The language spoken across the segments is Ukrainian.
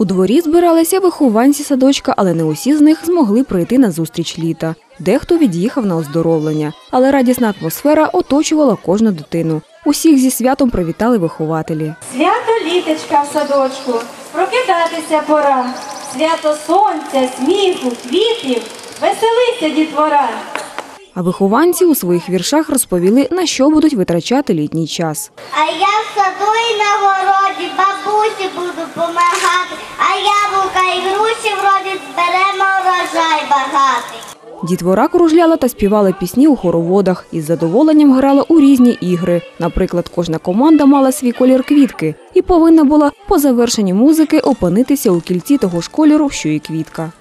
У дворі збиралися вихованці садочка, але не усі з них змогли прийти на зустріч літа. Дехто від'їхав на оздоровлення, але радісна атмосфера оточувала кожну дитину. Усіх зі святом привітали вихователі. Свято літочка в садочку, прокидатися пора. Свято сонця, сміху, квітів, веселися, дітвора. А вихованці у своїх віршах розповіли, на що будуть витрачати літній час. А я в саду і на городі бабусі буду помагати, а яблука і груші вроді зберемо урожай багатий. Дітвора кружляла та співала пісні у хороводах і з задоволенням грала у різні ігри. Наприклад, кожна команда мала свій колір квітки і повинна була по завершенні музики опинитися у кільці того ж кольору, що і квітка.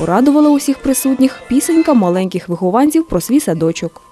Порадувала усіх присутніх пісенька маленьких вихованців про свій садочок.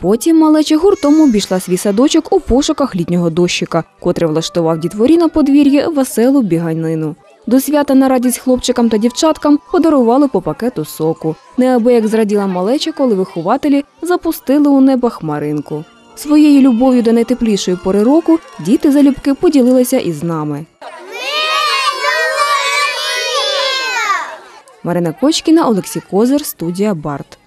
Потім малеча гуртом обійшла свій садочок у пошуках літнього дощика, котрий влаштував дітворі на подвір'ї веселу біганину. До свята на радість хлопчикам та дівчаткам подарували по пакету соку. Неабияк зраділа малеча, коли вихователі запустили у небо хмаринку. Своєю любов'ю до найтеплішої пори року діти залюбки поділилися із нами. Марина Кочкіна, Олексій Козир, студія Барт.